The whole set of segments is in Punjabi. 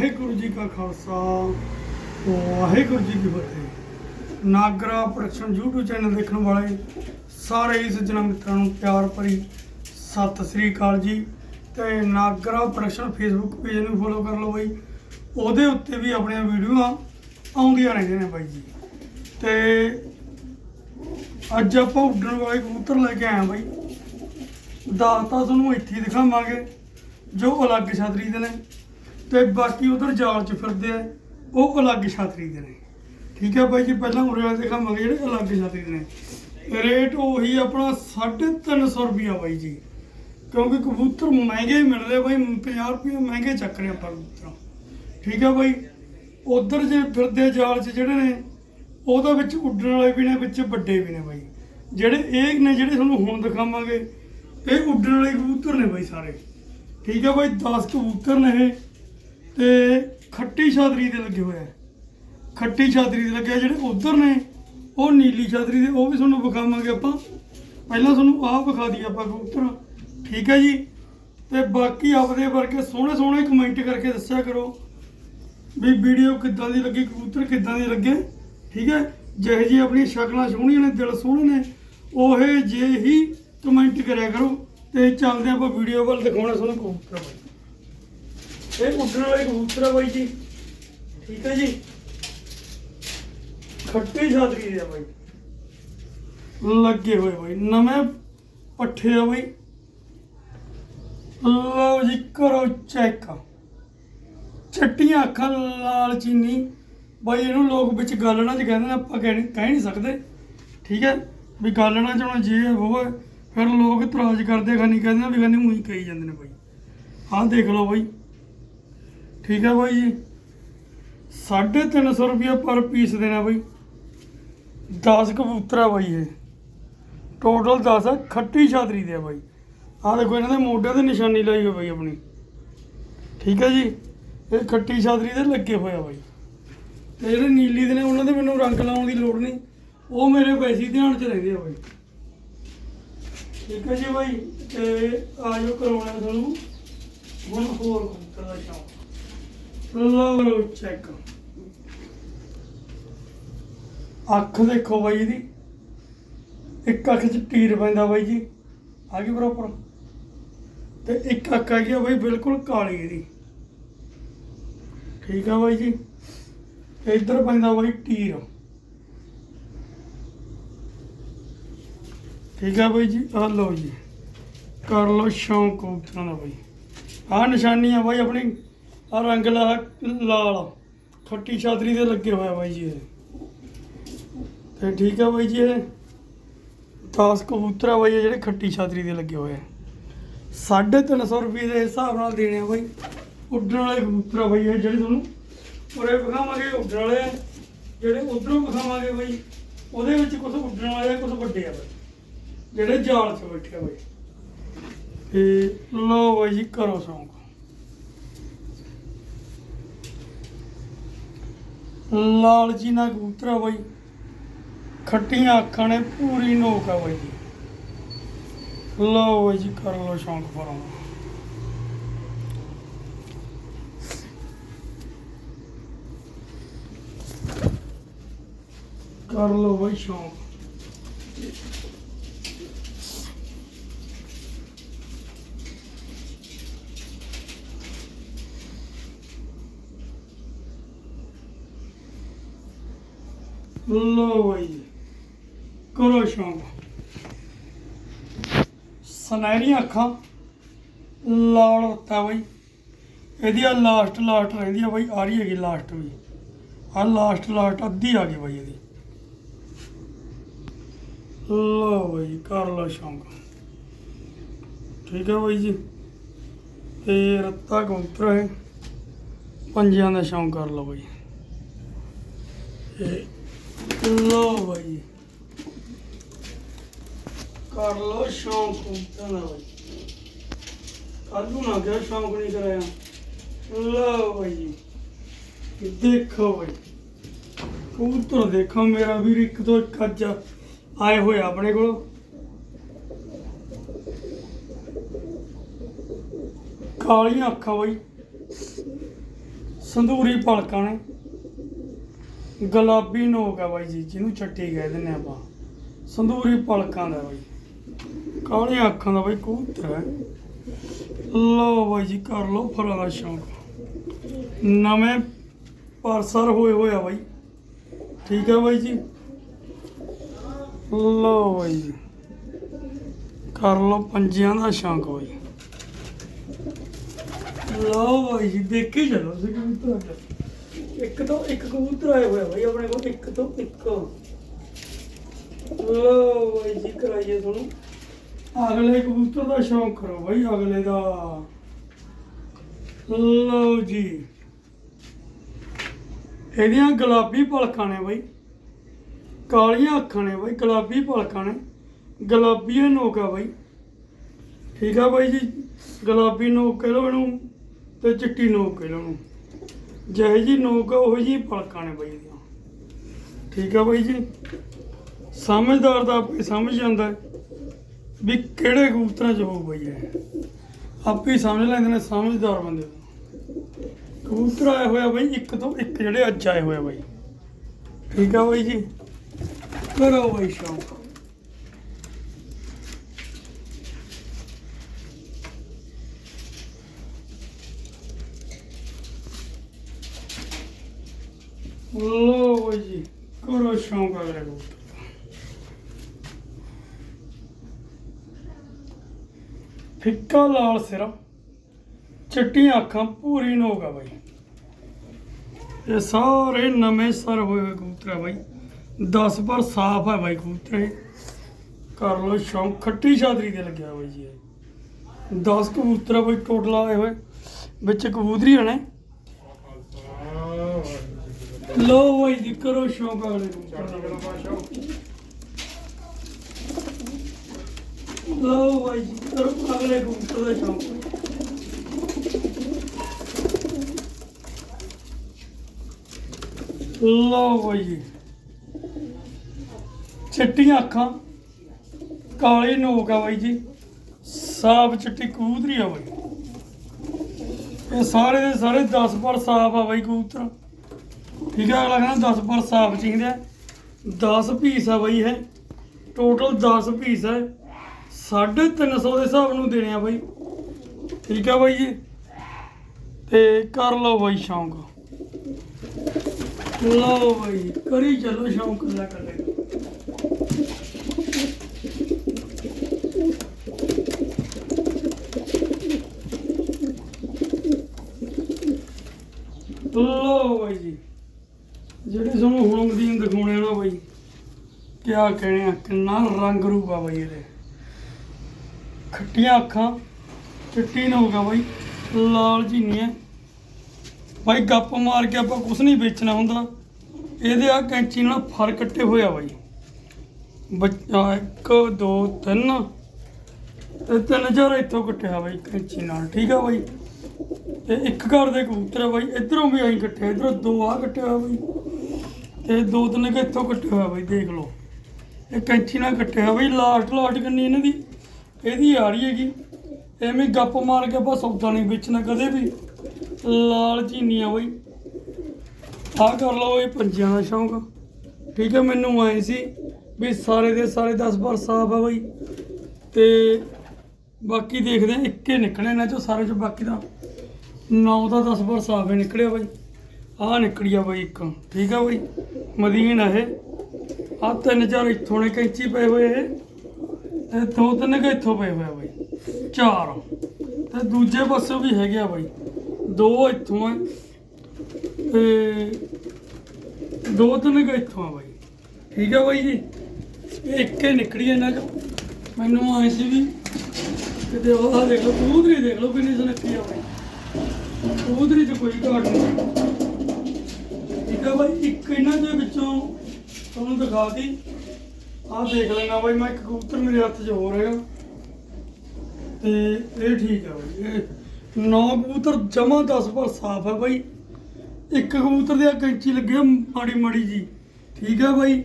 ਵਾਹਿਗੁਰੂ ਜੀ ਕਾ ਖਾਲਸਾ, ਵਾਹਿਗੁਰੂ ਜੀ ਕੀ ਫਤਿਹ। ਨਾਗਰਾ ਪ੍ਰੋਡਕਸ਼ਨ YouTube ਚੈਨਲ ਦੇਖਣ ਵਾਲੇ ਸਾਰੇ ਹੀ ਸੱਜਣਾ ਮਿੱਤਰਾਂ ਨੂੰ ਪਿਆਰ ਭਰੀ ਸਤਿ ਸ੍ਰੀ ਅਕਾਲ ਜੀ। ਤੇ ਨਾਗਰਾ ਪ੍ਰੋਡਕਸ਼ਨ ਫੇਸਬੁੱਕ ਪੇਜ ਨੂੰ ਫੋਲੋ ਕਰ ਲਓ ਬਾਈ। ਉਹਦੇ ਉੱਤੇ ਵੀ ਆਪਣੀਆਂ ਵੀਡੀਓਆਂ ਆਉਂਦੀਆਂ ਰਹਿੰਦੀਆਂ ਨੇ ਬਾਈ ਜੀ। ਤੇ ਅੱਜ ਆਪਾਂ ਉੱਡਣ ਵਾਲੇ ਕਬੂਤਰ ਲੈ ਕੇ ਆਏ ਹਾਂ ਬਾਈ। ਦਸ ਤੁਹਾਨੂੰ ਇੱਥੇ ਦਿਖਾਵਾਂਗੇ, ਜੋ ਅਲੱਗ ਛਾਤਰੀ ਦੇ ਨੇ। ਤੇ ਬਾਕੀ ਉਧਰ ਜਾਲ 'ਚ ਫਿਰਦੇ ਆ, ਉਹ ਅਲੱਗ ਛਾਤਰੀ ਦੇ ਨੇ। ਠੀਕ ਹੈ ਬਾਈ ਜੀ, ਪਹਿਲਾਂ ਉਰੇ ਵਾਲੇ ਦਿਖਾਵਾਂਗੇ ਜਿਹੜੇ ਅਲੱਗ ਛਾਤਰੀ ਦੇ ਨੇ। ਰੇਟ ਉਹੀ ਆਪਣਾ 350 ਰੁਪਿਆ ਬਾਈ ਜੀ। ਕਿਉਂਕਿ ਕਬੂਤਰ ਮਹਿੰਗੇ ਹੀ ਮਿਲਦੇ ਬਾਈ 50 ਰੁਪਏ ਮਹਿੰਗੇ ਚੱਕ ਰਹੇ ਆਪਾਂ ਕਬੂਤਰਾਂ। ਠੀਕ ਹੈ ਬਾਈ, ਉਧਰ ਜੇ ਫਿਰਦੇ ਜਾਲ 'ਚ ਜਿਹੜੇ ਨੇ, ਉਹਦੇ ਵਿੱਚ ਉੱਡਣ ਵਾਲੇ ਵੀ ਨੇ, ਵਿੱਚ ਵੱਡੇ ਵੀ ਨੇ ਬਾਈ। ਜਿਹੜੇ ਇਹ ਨੇ ਜਿਹੜੇ ਤੁਹਾਨੂੰ ਹੁਣ ਦਿਖਾਵਾਂਗੇ, ਇਹ ਉੱਡਣ ਵਾਲੇ ਕਬੂਤਰ ਨੇ ਬਾਈ ਸਾਰੇ। ਠੀਕ ਹੈ ਬਾਈ 10 ਕਬੂਤਰ ਨੇ ਇਹ। ਤੇ ਖੱਟੀ ਛਾਦਰੀ ਦੇ ਲੱਗੇ ਹੋਏ ਆ। ਖੱਟੀ ਛਾਦਰੀ ਦੇ ਲੱਗਿਆ ਜਿਹੜੇ ਉਧਰ ਨੇ, ਉਹ ਨੀਲੀ ਛਾਦਰੀ ਦੇ, ਉਹ ਵੀ ਤੁਹਾਨੂੰ ਵਿਖਾਵਾਂਗੇ ਆਪਾਂ। ਪਹਿਲਾਂ ਤੁਹਾਨੂੰ ਆਹ ਵਿਖਾ ਦਈਏ ਆਪਾਂ ਕਬੂਤਰ ਠੀਕ ਹੈ ਜੀ? ਤੇ ਬਾਕੀ ਆਪਦੇ ਵਰਗੇ ਸੋਹਣੇ ਸੋਹਣੇ ਕਮੈਂਟ ਕਰਕੇ ਦੱਸਿਆ ਕਰੋ ਵੀ ਵੀਡੀਓ ਕਿੱਦਾਂ ਦੀ ਲੱਗੀ, ਕਬੂਤਰ ਕਿੱਦਾਂ ਦੇ ਲੱਗੇ। ਠੀਕ ਹੈ? ਜਿਹੇ ਜੀ ਆਪਣੀ ਸ਼ਕਲਾਂ ਸੋਹਣੀਆਂ ਨੇ, ਦਿਲ ਸੋਹਣੇ ਨੇ, ਉਹੇ ਜੇ ਹੀ ਕਮੈਂਟ ਕਰਿਆ ਕਰੋ ਤੇ ਚੱਲਦੇ ਆਪਾਂ ਵੀਡੀਓ ਵੱਲ ਦਿਖਾਉਣਾ ਤੁਹਾਨੂੰ ਕਬੂਤਰ ਇਹ ਉੱਡਣ ਵਾਲੇ ਕਬੂਤਰ ਆ ਬਾਈ ਜੀ। ਠੀਕ ਹੈ ਜੀ? ਖੱਟੀ ਛਾਤਰੀ ਦੇ ਆ ਬਾਈ। ਲੱਗੇ ਹੋਏ ਬਾਈ, ਨਵੇਂ ਪੱਠੇ ਆ ਬਾਈ। ਲਓ ਜੀ, ਕਰੋ ਚੈੱਕ ਚਿੱਟੀਆਂ ਅੱਖਾਂ, ਲਾਲ ਚੀਨੀ। ਬਾਈ, ਇਹਨੂੰ ਲੋਕ ਵਿੱਚ ਗਾਲਣਾ ਚ ਕਹਿੰਦੇ ਨੇ, ਆਪਾਂ ਕਹਿ ਨਹੀਂ ਕਹਿ ਨਹੀਂ ਸਕਦੇ। ਠੀਕ ਹੈ ਵੀ ਗਾਲਣਾ ਚ ਹੁਣ ਜੇ ਹੋਵੇ, ਫਿਰ ਲੋਕ ਇਤਰਾਜ਼ ਕਰਦੇ ਖਾਨੀ ਕਹਿੰਦੇ ਨੇ ਵੀ ਖਾਨੀ ਉਹੀ ਕਹੀ ਜਾਂਦੇ ਨੇ ਬਾਈ। ਆਹ ਦੇਖ ਲਓ ਬਾਈ। ਠੀਕ ਹੈ ਬਾਈ ਜੀ। 350 ਰੁਪਏ ਪਰ ਪੀਸ ਦੇਣਾ ਬਾਈ। 10 ਕਬੂਤਰ ਆ ਬਾਈ ਇਹ। ਟੋਟਲ 10 ਆ, ਖੱਟੀ ਛਾਤਰੀ ਦੇ ਆ ਬਾਈ। ਆ ਦੇਖੋ ਇਹਨਾਂ ਦੇ ਮੋਢੇ ਤੇ ਨਿਸ਼ਾਨੀ ਲਾਈ ਹੋਈ ਬਾਈ ਆਪਣੀ। ਠੀਕ ਹੈ ਜੀ। ਇਹ ਖੱਟੀ ਛਾਤਰੀ ਦੇ ਲੱਗੇ ਹੋਏ ਆ ਬਾਈ। ਤੇ ਜਿਹੜੇ ਨੀਲੀ ਦੇ ਨੇ, ਉਹਨਾਂ ਦੇ ਮੈਨੂੰ ਰੰਗ ਲਾਉਣ ਦੀ ਲੋੜ ਨਹੀਂ। ਉਹ ਮੇਰੇ ਵੈਸੇ ਹੀ ਧਿਆਨ 'ਚ ਰਹਿੰਦੇ ਆ ਬਾਈ। ਠੀਕ ਹੈ ਜੀ ਬਾਈ। ਤੇ ਆਜੋ ਕਰਾਉਣਾ ਤੁਹਾਨੂੰ ਹੁਣ ਹੋਰ ਕਬੂਤਰ ਦਾ ਸ਼ੌਂਕ। ਲਓ ਚੈੱਕ ਅੱਖ ਦੇਖੋ ਬਾਈ ਇਹਦੀ ਇੱਕ ਅੱਖ 'ਚ ਟੀਰ ਪੈਂਦਾ ਬਾਈ ਜੀ। ਆ ਗਈ ਪ੍ਰੋਪਰ ਤੇ ਇੱਕ ਅੱਖ ਹੈਗੀ ਆ ਬਾਈ ਬਿਲਕੁਲ ਕਾਲੀ ਇਹਦੀ। ਠੀਕ ਆ ਬਾਈ ਜੀ। ਇੱਧਰ ਪੈਂਦਾ ਬਾਈ ਟੀਰ। ਠੀਕ ਆ ਬਾਈ ਜੀ ਆ ਲਓ ਜੀ। ਕਰ ਲਓ ਸ਼ੌਂਕ ਕਬੂਤਰਾਂ ਦਾ ਬਾਈ। ਆਹ ਨਿਸ਼ਾਨੀ ਆ ਬਾਈ ਆਪਣੀ। ਆ ਰੰਗ ਲਾ ਲਾਲ। ਖੱਟੀ ਛਾਤਰੀ ਦੇ ਲੱਗੇ ਹੋਇਆ ਬਾਈ ਜੀ ਇਹ। ਤੇ ਠੀਕ ਆ ਬਾਈ ਜੀ ਇਹ। 10 ਕਬੂਤਰ ਆ ਬਾਈ ਜਿਹੜੇ ਖੱਟੀ ਛਾਤਰੀ ਦੇ ਲੱਗੇ ਹੋਏ ਆ। 350 ਰੁਪਏ ਦੇ ਹਿਸਾਬ ਨਾਲ ਦੇਣੇ ਆ ਬਾਈ। ਉੱਡਣ ਵਾਲੇ ਕਬੂਤਰ ਆ ਬਾਈ ਇਹ ਜਿਹੜੇ ਤੁਹਾਨੂੰ ਉਰੇ ਵਿਖਾਵਾਂਗੇ, ਉੱਡਣ ਵਾਲੇ ਜਿਹੜੇ ਉਧਰੋਂ ਵਿਖਾਵਾਂਗੇ ਬਾਈ, ਉਹਦੇ ਵਿੱਚ ਕੁਝ ਉੱਡਣ ਵਾਲੇ ਆ ਕੁਝ ਵੱਡੇ ਆ ਬਾਈ। ਜਿਹੜੇ ਜਾਲ 'ਚ ਬੈਠੇ ਆ ਬਾਈ। ਤੇ ਲਓ ਬਾਈ ਜੀ, ਕਰੋ ਸ਼ੌਂਕ। ਲਾਲ ਜੀ ਨਾ ਕਬੂਤਰ ਆ ਬਾਈ। ਖੱਟੀਆਂ ਅੱਖਾਂ ਨੇ ਪੂਰੀ ਨੋਕ ਆ ਬਾਈ ਲਓ ਬਾਈ ਜੀ, ਕਰ ਲਓ ਸ਼ੌਂਕ ਫਰਾਂ ਕਰ ਲਓ ਬਾਈ ਸ਼ੌਂਕ। ਲੋ ਬਾਈ ਜੀ। ਕਰੋ ਸ਼ੌਂਕ ਸੁਨਹਿਰੀਆਂ ਅੱਖਾਂ। ਲਾਲ ਹੁੰਦਾ ਬਾਈ। ਇਹਦੀ ਆ ਲਾਸਟ ਲਾਸਟ ਰਹਿੰਦੀ ਆ ਬਾਈ। ਆ ਰਹੀ ਹੈਗੀ ਲਾਸਟ ਵੀ। ਆ ਲਾਸਟ ਲਾਸਟ ਅੱਧੀ ਆ ਗਈ ਬਾਈ ਇਹਦੀ। ਲਓ ਬਾਈ ਕਰ ਲਓ ਸ਼ੌਂਕ ਠੀਕ ਹੈ ਬਾਈ ਜੀ। ਤੇ ਰੱਤਾ ਕਬੂਤਰ ਹੈ। ਪੰਜਿਆਂ ਦਾ ਸ਼ੌਂਕ ਕਰ ਲਓ ਬਾਈ। ਤੇ ਲਓ ਬਾਈ। ਕਰ ਲਓ ਸ਼ੌਂਕ ਕਬੂਤਰਾਂ ਦਾ ਬਾਈ। ਕੱਲੂ ਨਾ ਕਿਹਾ ਸ਼ੌਂਕ ਨਹੀਂ ਕਰਾਇਆ। ਲਓ ਬਾਈ ਜੀ। ਦੇਖੋ ਬਾਈ। ਕਬੂਤਰ ਦੇਖੋ, ਮੇਰਾ ਵੀਰ ਇੱਕ ਤੋਂ ਇੱਕ ਅੱਜ ਆਏ ਹੋਏ ਆਪਣੇ ਕੋਲ। ਕਾਲੀਆਂ ਅੱਖਾਂ ਬਾਈ। ਸੰਧੂਰੀ ਪਲਕਾਂ ਨੇ। ਗੁਲਾਬੀ ਨੋਕ ਆ ਬਾਈ ਜੀ, ਜਿਹਨੂੰ ਚੱਟੀ ਕਹਿ ਦਿੰਦੇ ਆਪਾਂ। ਸੰਧੂਰੀ ਪਲਕਾਂ ਦਾ ਬਾਈ। ਕਾਲੀਆਂ ਅੱਖਾਂ ਦਾ ਬਾਈ ਕਬੂਤਰ ਹੈ। ਲਓ ਬਾਈ ਜੀ, ਕਰ ਲਓ ਫਰਾਂ ਦਾ ਸ਼ੌਂਕ। ਨਵੇਂ ਪਰਸਰ ਹੋਏ ਹੋਇਆ ਬਾਈ। ਠੀਕ ਹੈ ਬਾਈ ਜੀ? ਲਓ ਬਾਈ ਜੀ। ਕਰ ਲਓ ਪੰਜਿਆਂ ਦਾ ਸ਼ੌਂਕ ਬਾਈ। ਲਓ ਬਾਈ ਜੀ, ਦੇਖੀ ਚਲੋ ਤੁਸੀਂ ਕਬੂਤਰ ਇੱਕ ਤੋਂ ਇੱਕ ਕਬੂਤਰ ਆਏ ਹੋਇਆ ਬਾਈ, ਆਪਣੇ ਕੋਲ ਇੱਕ ਤੋਂ ਇੱਕ। ਲਓ ਬਾਈ ਜੀ, ਕਰਾਈਏ ਤੁਹਾਨੂੰ। ਅਗਲੇ ਕਬੂਤਰ ਦਾ ਸ਼ੌਂਕ ਕਰੋ ਬਾਈ, ਅਗਲੇ ਦਾ। ਲਓ ਜੀ। ਇਹਦੀਆਂ ਗੁਲਾਬੀ ਪਲਕਾਂ ਨੇ ਬਾਈ। ਕਾਲੀਆਂ ਅੱਖਾਂ ਨੇ ਬਾਈ, ਗੁਲਾਬੀ ਪਲਕਾਂ ਨੇ। ਗੁਲਾਬੀ ਨੋਕ ਆ ਬਾਈ। ਠੀਕ ਆ ਬਾਈ ਜੀ, ਗੁਲਾਬੀ ਨੋਕ ਕਹਿ ਲਓ ਇਹਨੂੰ ਤੇ ਚਿੱਟੀ ਨੋਕ ਕਹਿ ਲਓ ਇਹਨੂੰ। ਜਿਹੇ ਜੀ ਨੋਕ ਉਹ ਜੀ ਪਲਕਾਂ ਨੇ ਬਾਈ ਦੀਆਂ। ਠੀਕ ਆ ਬਾਈ ਜੀ? ਸਮਝਦਾਰ ਦਾ ਆਪੇ ਸਮਝ ਜਾਂਦਾ ਵੀ ਕਿਹੜੇ ਕਬੂਤਰਾਂ 'ਚ ਹੋਊ ਬਾਈ ਇਹ। ਆਪੇ ਸਮਝ ਲੈਂਦੇ ਨੇ ਸਮਝਦਾਰ ਬੰਦੇ। ਕਬੂਤਰ ਆਇਆ ਹੋਇਆ ਬਾਈ, ਇੱਕ ਤੋਂ ਇੱਕ ਜਿਹੜੇ ਅੱਜ ਆਏ ਹੋਏ ਬਾਈ। ਠੀਕ ਆ ਬਾਈ ਜੀ? ਕਰੋ ਬਾਈ ਸ਼ੌਂਕ। ਲੋ ਜੀ ਕਰੋ ਸ਼ੌਂਕ ਅਗਲੇ ਕਬੂਤਰ ਫਿੱਕਾ ਲਾਲ ਸਿਰ ਚਿੱਟੀਆਂ ਅੱਖਾਂ ਪੂਰੀ ਨੋਕ ਆ ਬਾਈ ਇਹ ਸਾਰੇ ਨਵੇਂ ਸਰ ਹੋਏ ਹੋਏ ਕਬੂਤਰ ਆ ਬਾਈ 10 ਪਰ ਸਾਫ਼ ਹੈ ਬਾਈ ਕਬੂਤਰ ਇਹ ਕਰ ਲੋ ਸ਼ੌਂਕ ਖੱਟੀ ਸ਼ਾਦਰੀ ਤੇ ਲੱਗਿਆ ਬਾਈ ਜੀ ਇਹ 10 ਕਬੂਤਰ ਆ ਬਾਈ ਟੋਟਲ ਆਏ ਹੋਏ ਵਿੱਚ ਕਬੂਤਰੀ ਹਣੇ ਲੋ ਬਾਈ ਜੀ, ਕਰੋ ਸ਼ੌਂਕ ਅਗਲੇ ਕਬੂਤਰ ਲੋ ਬਾਈ ਜੀ, ਕਰੋ ਅਗਲੇ ਕਬੂਤਰ ਦਾ ਸ਼ੌਂਕ। ਲਓ ਭਾਈ ਜੀ। ਚਿੱਟੀਆਂ ਅੱਖਾਂ, ਕਾਲੀ ਨੋਕ ਆ ਬਾਈ ਜੀ। ਸਾਫ਼ ਚਿੱਟੀ ਕਬੂਤਰੀ ਆ ਬਾਈ। ਇਹ ਸਾਰੇ ਦੇ ਸਾਰੇ 10 ਪਰ ਸਾਫ਼ ਆ ਬਾਈ ਕਬੂਤਰ। ਠੀਕ ਹੈ, ਅਗਲਾ ਕਹਿੰਦਾ 10 ਪਰ ਸਾਫ਼ ਚਾਹੀਦੇ ਆ 10 ਪੀਸ ਆ ਬਾਈ ਇਹ। ਟੋਟਲ 10 ਪੀਸ ਹੈ। 350 ਦੇ ਹਿਸਾਬ ਨੂੰ ਦੇਣੇ ਆ ਬਾਈ। ਠੀਕ ਆ ਬਾਈ ਜੀ। ਤੇ ਕਰ ਲਓ ਬਾਈ ਸ਼ੌਂਕ। ਲਓ ਬਾਈ, ਕਰੀ ਚੱਲੋ ਸ਼ੌਂਕ ਲੈ ਕਰ ਲੈ ਲਓ ਬਾਈ ਜੀ ਜਿਹੜੇ ਤੁਹਾਨੂੰ ਹੁਣ ਦੀ ਦਿਖਾਉਣੇ ਆ ਨਾ ਬਾਈ, ਕਿਆ ਕਹਿਣੇ ਆ, ਕਿੰਨਾ ਰੰਗ ਰੂਪ ਆ ਬਾਈ ਇਹਦੇ। ਖੱਟੀਆਂ ਅੱਖਾਂ, ਚਿੱਟੀ ਨੋਗਾ ਬਾਈ, ਲਾਲ ਜੀ ਹੈ ਬਾਈ ਗੱਪ ਮਾਰ ਕੇ ਆਪਾਂ ਕੁਛ ਨਹੀਂ ਵੇਚਣਾ ਹੁੰਦਾ। ਇਹਦੇ ਆ ਕੈਂਚੀ ਨਾਲ ਫਰ ਕੱਟੇ ਹੋਇਆ ਬਾਈ। ਬੱਚਾ 1 2 3 ਤੇ ਤਿੰਨ ਚਾਰ ਇੱਥੋਂ ਕੱਟਿਆ ਬਾਈ ਕੈਂਚੀ ਨਾਲ, ਠੀਕ ਆ ਬਾਈ। ਤੇ ਇੱਕ ਘਰ ਦੇ ਕਬੂਤਰ ਆ ਬਾਈ, ਇਧਰੋਂ ਵੀ ਆਈ ਕੱਟਿਆ ਇਧਰੋਂ ਦੋ ਆ ਕੱਟਿਆ ਹੋਇਆ ਬਾਈ। ਤੇ ਦੋ ਤਿੰਨ ਕਿ ਇੱਥੋਂ ਕੱਟਿਆ ਹੋਇਆ ਬਾਈ, ਦੇਖ ਲਓ। ਇਹ ਕੈਂਚੀ ਨਾਲ ਕੱਟਿਆ ਹੋਇਆ ਬਾਈ ਲਾਸਟ ਲਾਸਟ ਕੰਨੀ ਇਹਨਾਂ ਦੀ? ਇਹਦੀ ਆ ਰਹੀ ਹੈਗੀ। ਐਵੇਂ ਗੱਪ ਮਾਰ ਕੇ ਆਪਾਂ ਸੌਦਾ ਨਹੀਂ ਵੇਚਣਾ ਕਦੇ ਵੀ। ਲਾਲ ਚੀਨੀ ਆ ਬਾਈ। ਆਹ ਕਰ ਲਓ ਇਹ ਪੰਜਿਆਂ ਦਾ ਸ਼ੌਂਕ। ਠੀਕ ਹੈ, ਮੈਨੂੰ ਆਏ ਸੀ ਵੀ ਸਾਰੇ ਦੇ ਸਾਰੇ 10 ਵਾਰ ਸਾਫ਼ ਆ ਬਾਈ। ਤੇ ਬਾਕੀ ਦੇਖਦੇ ਆ ਇੱਕੇ ਨਿਕਲੇ ਇਹਨਾਂ ਚੋਂ ਸਾਰੇ ਚੋਂ ਬਾਕੀ ਦਾ। 9 ਦਾ 10 ਵਾਰ ਸਾਫ਼ ਹੀ ਨਿਕਲਿਆ ਬਾਈ। ਆਹ ਨਿਕਲੀ ਆ ਬਾਈ ਇੱਕ। ਠੀਕ ਆ ਬਾਈ? ਮਦੀਨ ਆ ਇਹ। ਆਹ ਤਿੰਨ ਚਾਰ ਇੱਥੋਂ ਨੇ ਕੈਂਚੀ ਪਏ ਹੋਏ ਇਹ। ਤੇ ਦੋ ਤਿੰਨ ਕੁ ਇੱਥੋਂ ਪਏ ਹੋਏ ਆ ਬਾਈ। ਚਾਰ। ਤੇ ਦੂਜੇ ਪਾਸੇ ਵੀ ਹੈਗੇ ਆ ਬਾਈ। ਦੋ ਇੱਥੋਂ ਆ। ਤੇ ਦੋ ਤਿੰਨ ਕੁ ਇੱਥੋਂ ਆ ਬਾਈ। ਠੀਕ ਆ ਬਾਈ ਜੀ? ਇਹ ਇੱਕੇ ਨਿਕਲੀ ਇਹਨਾਂ ਚੋਂ ਮੈਨੂੰ ਆਏ ਸੀ ਵੀ ਕਿਤੇ ਉਹ ਦੇਖ ਲਓ, ਕਬੂਤਰੀ ਦੇਖ ਲਓ ਕਿੰਨੀ ਸੁਨੱਖੀ ਆ ਬਾਈ। ਕਬੂਤਰੀ ਤੇ ਕੋਈ ਘਾਟ ਨਹੀਂ। ਠੀਕ ਆ ਬਾਈ, ਇੱਕ ਇਹਨਾਂ ਦੇ ਵਿੱਚੋਂ ਤੁਹਾਨੂੰ ਦਿਖਾਤੀ। ਆਹ ਦੇਖ ਲੈਣਾ ਬਾਈ, ਮੈਂ ਇੱਕ ਕਬੂਤਰ ਮੇਰੇ ਹੱਥ 'ਚ ਹੋ ਰਿਹਾ ਤੇ ਇਹ ਠੀਕ ਆ ਬਾਈ, ਇਹ ਨੌ ਕਬੂਤਰ ਜਮਾ 10 ਪਰ ਸਾਫ਼ ਹੈ ਬਾਈ। ਇੱਕ ਕਬੂਤਰ ਦੇ ਆ ਕੈਂਚੀ ਲੱਗੀ ਆ ਮਾੜੀ ਮਾੜੀ ਜੀ। ਠੀਕ ਆ ਬਾਈ,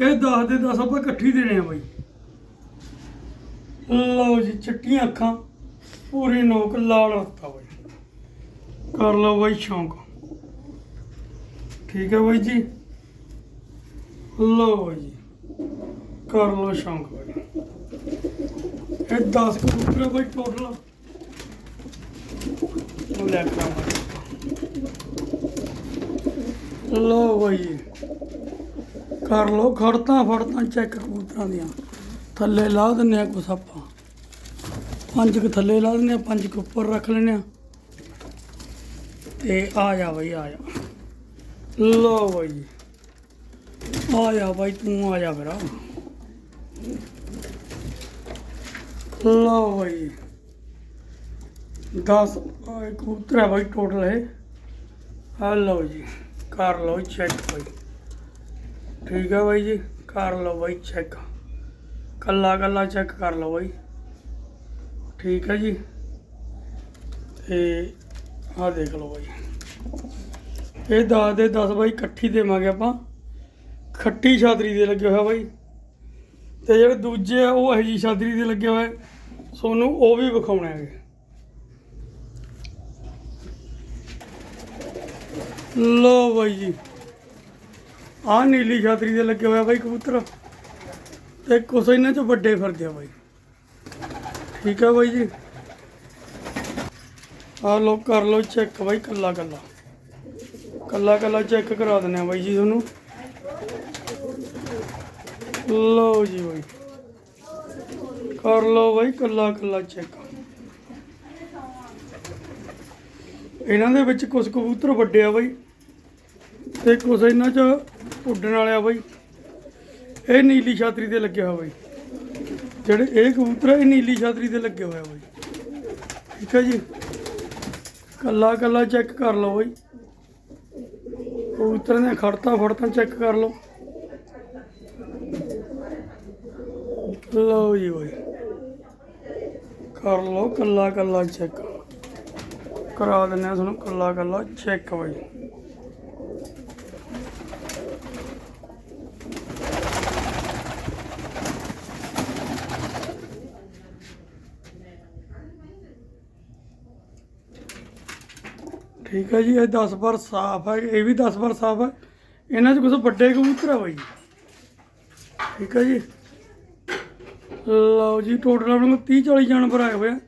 ਇਹ 10 ਦੇ 10 ਆਪਾਂ ਇਕੱਠੀ ਦੇਣੇ ਆ ਬਾਈ। ਲਓ ਜੀ, ਚਿੱਟੀਆਂ ਅੱਖਾਂ, ਪੂਰੀ ਨੋਕ ਲਾਲ ਰੱਤਾ ਬਾਈ। ਕਰ ਲਓ ਬਾਈ ਸ਼ੌਂਕ। ਠੀਕ ਹੈ ਬਾਈ ਜੀ? ਲਓ ਬਾਈ ਜੀ। ਕਰ ਲਓ ਸ਼ੌਂਕ ਬਾਈ। ਇਹ 10 ਕਬੂਤਰ ਬਾਈ ਟੋਟਲ ਉਹ ਲੈ ਕੇ ਲਓ ਬਾਈ ਜੀ। ਕਰ ਲਓ ਖੜਤਾਂ ਫੜਤਾਂ ਚੈੱਕ ਕਬੂਤਰਾਂ ਦੀਆਂ। ਥੱਲੇ ਲਾ ਦਿੰਨੇ ਆ ਕੁਛ ਆਪਾਂ। ਪੰਜ ਕੁ ਥੱਲੇ ਲਾ ਦਿੰਨੇ ਆ ਪੰਜ ਕੁ ਉੱਪਰ ਰੱਖ ਲੈਨੇ ਆ ਤੇ ਆ ਜਾ ਬਾਈ, ਆ ਜਾ। ਲਓ ਬਾਈ ਜੀ ਆ ਜਾ ਬਾਈ ਤੂੰ ਆ ਜਾ ਫਿਰ ਲਓ ਬਾਈ 10 ਕਬੂਤਰ ਹੈ ਬਾਈ ਟੋਟਲ ਇਹ ਆ ਲਓ ਜੀ ਕਰ ਲਓ ਚੈੱਕ ਬਾਈ ਠੀਕ ਹੈ ਬਾਈ ਜੀ ਕਰ ਲਓ ਬਾਈ ਚੈੱਕ ਕੱਲਾ ਕੱਲਾ ਚੈੱਕ ਕਰ ਲਓ ਬਾਈ ਠੀਕ ਹੈ ਜੀ ਤੇ ਆਹ ਦੇਖ ਲਓ ਬਾਈ ਇਹ 10 ਦੇ 10 ਬਾਈ ਇਕੱਠੀ ਦੇਵਾਂਗੇ ਆਪਾਂ। ਖੱਟੀ ਛਾਤਰੀ ਦੇ ਲੱਗੇ ਹੋਇਆ ਬਾਈ। ਤੇ ਜਿਹੜੇ ਦੂਜੇ ਆ, ਉਹ ਇਹੋ ਜਿਹੀ ਛਾਤਰੀ ਦੇ ਲੱਗੇ ਹੋਏ ਸੋਨੂੰ ਉਹ ਵੀ ਵਿਖਾਉਣਾ ਹੈਗੇ। ਲੋ ਬਾਈ ਜੀ। ਆਹ ਨੀਲੀ ਛਾਤਰੀ ਦੇ ਲੱਗੇ ਹੋਇਆ ਬਾਈ ਕਬੂਤਰ। ਤੇ ਕੁਛ ਇਹਨਾਂ ਚੋਂ ਵੱਡੇ ਫਿਰਦੇ ਆ ਬਾਈ। ਠੀਕ ਆ ਬਾਈ ਜੀ। ਆ ਲੋ ਕਰ ਲੋ ਚੈੱਕ ਬਾਈ ਕੱਲਾ ਕੱਲਾ ਕੱਲਾ ਕੱਲਾ ਚੈੱਕ ਕਰਾ ਦਿੰਦੇ ਆ ਬਾਈ ਜੀ ਤੁਹਾਨੂੰ। ਲਓ ਜੀ ਬਾਈ। ਕਰ ਲਓ ਬਾਈ ਕੱਲਾ ਕੱਲਾ ਚੈੱਕ। ਇਹਨਾਂ ਦੇ ਵਿੱਚ ਕੁਝ ਕਬੂਤਰ ਵੱਡੇ ਆ ਬਾਈ ਤੇ ਕੁਝ ਇਹਨਾਂ ਚ ਉੱਡਣ ਵਾਲੇ ਆ ਬਾਈ। ਇਹ ਨੀਲੀ ਛਾਤਰੀ ਤੇ ਲੱਗਿਆ ਹੋਇਆ ਬਾਈ। ਜਿਹੜੇ ਇਹ ਕਬੂਤਰ ਆ, ਇਹ ਨੀਲੀ ਛਾਤਰੀ ਤੇ ਲੱਗਿਆ ਹੋਇਆ ਬਾਈ। ਠੀਕ ਹੈ ਜੀ। ਕੱਲਾ ਕੱਲਾ ਚੈੱਕ ਕਰ ਲਓ ਬਾਈ। ਕਬੂਤਰਾਂ ਦੀਆਂ ਖੜਤਾਂ ਫੜਤਾਂ ਚੈੱਕ ਕਰ ਲਓ। ਲਓ ਜੀ ਬਾਈ। ਕਰ ਲਓ ਕੱਲਾ ਕੱਲਾ ਚੈੱਕ ਕਰਾ ਦਿੰਦੇ ਆ ਤੁਹਾਨੂੰ ਕੱਲਾ ਕੱਲਾ ਚੈੱਕ ਬਾਈ। ਠੀਕ ਹੈ ਜੀ, ਇਹ 10 ਵਾਰ ਸਾਫ਼ ਹੈ, ਇਹ ਵੀ 10 ਵਾਰ ਸਾਫ਼ ਹੈ। ਇਹਨਾਂ 'ਚ ਕੁਝ ਵੱਡੇ ਕਬੂਤਰ ਆ ਬਾਈ। ਠੀਕ ਹੈ ਜੀ। ਲਓ ਜੀ ਟੋਟਲ ਆਪਣੇ ਕੋਲ 30 40 ਜਾਨਵਰ ਆਏ ਹੋਏ ਆ।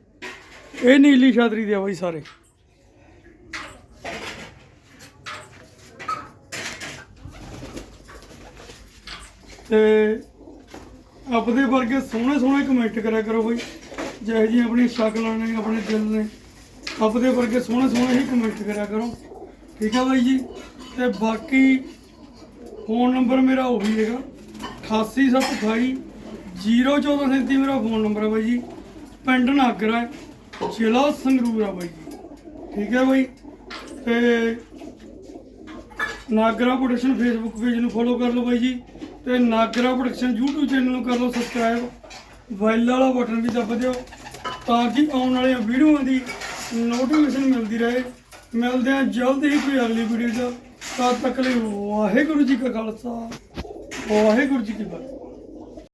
ਇਹ ਨੀਲੀ ਛਾਤਰੀ ਦੇ ਆ ਬਾਈ ਸਾਰੇ। ਤੇ ਆਪਦੇ ਵਰਗੇ ਸੋਹਣੇ ਸੋਹਣੇ ਕਮੈਂਟ ਕਰਿਆ ਕਰੋ ਬਾਈ। ਜਿਹੋ ਜਿਹੀ ਆਪਣੀ ਸ਼ਕਲਾਂ ਨੇ, ਆਪਣੇ ਦਿਲ ਨੇ। ਆਪਦੇ ਵਰਗੇ ਸੋਹਣੇ ਸੋਹਣੇ ਹੀ ਕਮੈਂਟ ਕਰਿਆ ਕਰੋ। ਠੀਕ ਹੈ ਬਾਈ ਜੀ? ਤੇ ਬਾਕੀ ਫੋਨ ਨੰਬਰ ਮੇਰਾ ਉਹੀ ਹੈਗਾ। 88728 01437 ਮੇਰਾ ਫੋਨ ਨੰਬਰ ਹੈ ਬਾਈ ਜੀ। ਪਿੰਡ ਨਾਗਰਾ, ਜ਼ਿਲ੍ਹਾ ਸੰਗਰੂਰ ਆ ਬਾਈ ਜੀ। ਠੀਕ ਹੈ ਬਾਈ? ਤੇ ਨਾਗਰਾ ਪ੍ਰੋਡਕਸ਼ਨ ਫੇਸਬੁੱਕ ਪੇਜ ਨੂੰ ਫੋਲੋ ਕਰ ਲਓ ਬਾਈ ਜੀ। ਤੇ ਨਾਗਰਾ ਪ੍ਰੋਡਕਸ਼ਨ YouTube ਚੈਨਲ ਨੂੰ ਕਰ ਲਓ ਸਬਸਕ੍ਰਾਈਬ ਵੈਲ ਵਾਲਾ ਬਟਨ ਵੀ ਦੱਬ ਦਿਓ। ਤਾਂ ਕਿ ਆਉਣ ਵਾਲੀਆਂ ਵੀਡੀਓਆਂ ਦੀ ਨੋਟੀਫਿਕੇਸ਼ਨ ਮਿਲਦੀ ਰਹੇ। ਮਿਲਦੇ ਆ ਜਲਦ ਹੀ ਕੋਈ ਅਗਲੀ ਵੀਡੀਓ 'ਚ। ਤਦ ਤੱਕ ਲਈ ਵਾਹਿਗੁਰੂ ਜੀ ਕਾ ਖਾਲਸਾ। ਵਾਹਿਗੁਰੂ ਜੀ ਕੀ ਫਤਿਹ।